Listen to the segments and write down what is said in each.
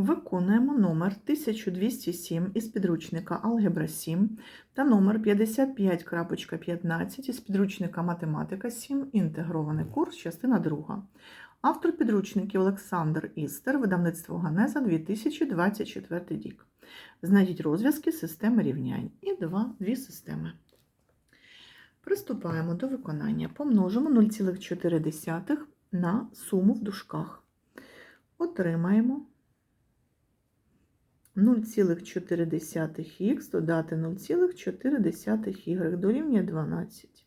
Виконуємо номер 1207 із підручника Алгебра 7 та номер 55.15 із підручника Математика 7. Інтегрований курс, частина 2. Автор підручників Олександр Істер, видавництво Ганеза 2024 рік. Знайдіть розв'язки системи рівнянь і два, дві системи. Приступаємо до виконання. Помножимо 0,4 на суму в дужках. Отримаємо 0,4х додати 0,4y дорівнює 12.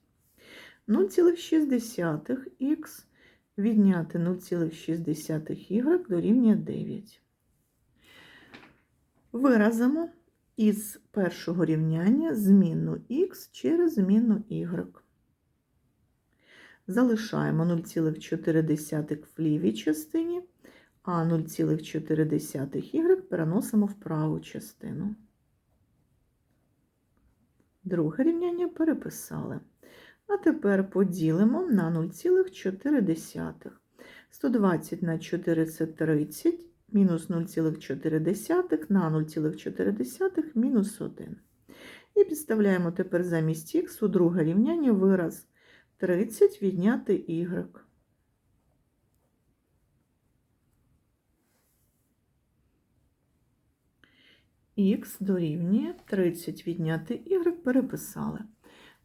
0,6х відняти 0,6y дорівнює 9. Виразимо із першого рівняння змінну х через змінну y. Залишаємо 0,4 в лівій частині, а 0,4y переносимо в праву частину. Друге рівняння переписали. А тепер поділимо на 0,4. 120 на 4 це 30, мінус 0,4 на 0,4 мінус 1. І підставляємо тепер замість х у друге рівняння вираз 30 відняти y. Х дорівнює 30 відняти y переписали.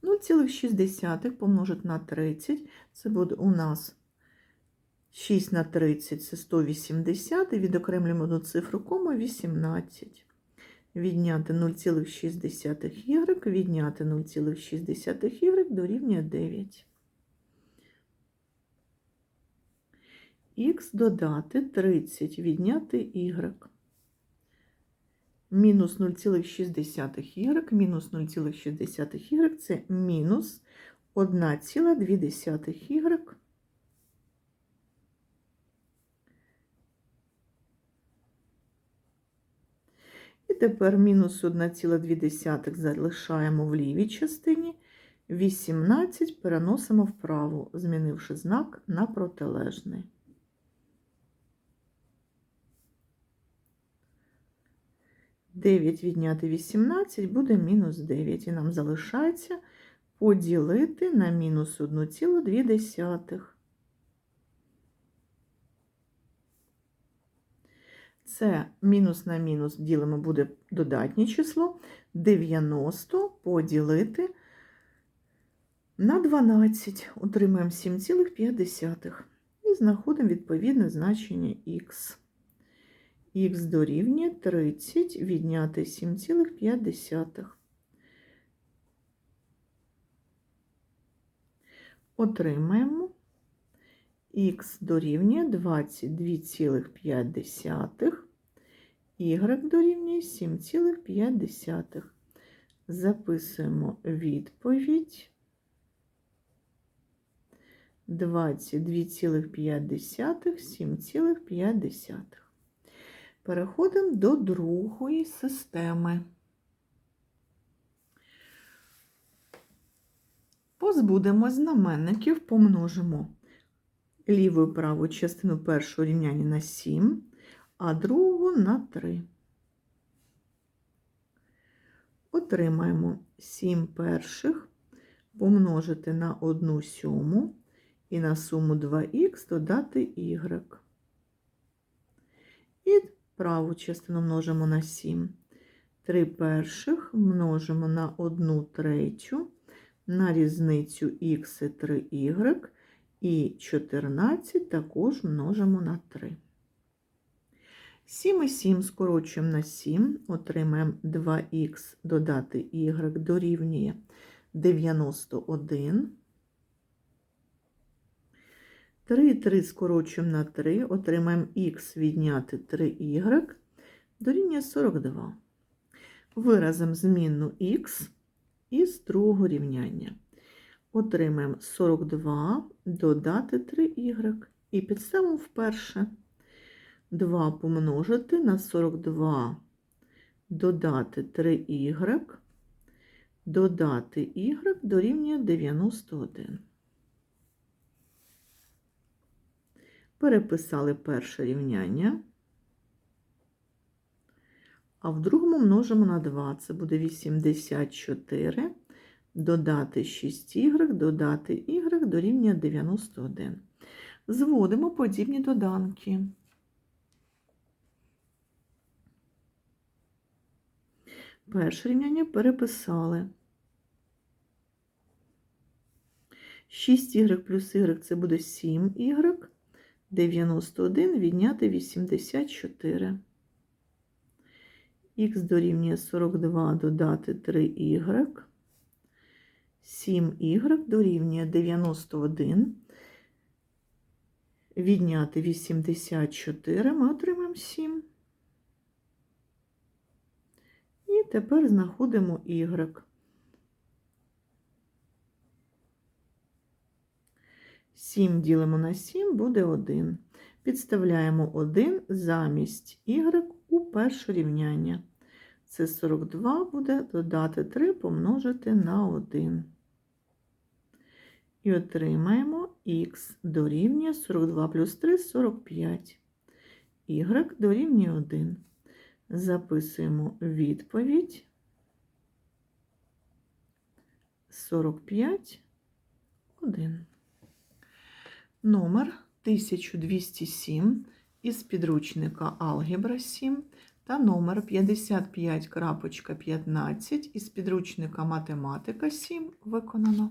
0,6 помножити на 30, це буде у нас 6 на 30 це 180, і відокремлюємо одну цифру кому 18. Відняти 0,6y, відняти 0,6y дорівнює 9. Х додати 30, відняти y. Мінус 0,6y, мінус 0,6y це мінус 1,2y. І тепер мінус 1,2 залишаємо в лівій частині, 18 переносимо вправо, змінивши знак на протилежний. Дев'ять відняти 18 буде мінус 9, і нам залишається поділити на мінус 1,2. Це мінус на мінус ділимо буде додатнє число 90 поділити на 12. Отримаємо 7,5. І знаходимо відповідне значення х. Х дорівнює 30 відняти 7,5. Отримаємо х дорівнює 22,5, y дорівнює 7,5. Записуємо відповідь 22,5, 7,5. Переходимо до другої системи. Позбудемо знаменників, помножимо ліву і праву частину першого рівняння на 7, а другу на 3. Отримаємо 7 перших помножити на 1 сьому і на суму 2х додати y. І праву частину множимо на 7. 3 перших множимо на 1 третю, на різницю х і 3y, і 14 також множимо на 3. 7 і 7 скорочуємо на 7, отримаємо 2х додати y дорівнює 91. 3 і 3 скорочуємо на 3, отримаємо х відняти 3y дорівнює 42. Виразимо змінну х із другого рівняння. Отримаємо 42 додати 3y і підставимо вперше 2 помножити на 42 додати 3y, додати y дорівнює 91. Переписали перше рівняння. а в другому множимо на 2. Це буде 84. Додати 6y, додати y дорівнює 91. Зводимо подібні доданки. Перше рівняння переписали. 6y плюс y це буде 7y. 91 відняти 84. Х дорівнює 42 додати 3y. 7y дорівнює 91. Відняти 84 ми отримаємо 7. І тепер знаходимо y. 7 ділимо на 7 буде 1. Підставляємо 1 замість y у перше рівняння. Це 42 буде додати 3 помножити на 1. І отримаємо х дорівнює 42 плюс 3 45. y дорівнює 1. Записуємо відповідь 45 1. Номер 1207 із підручника Алгебра 7 та номер 55.15 із підручника Математика 7 виконано.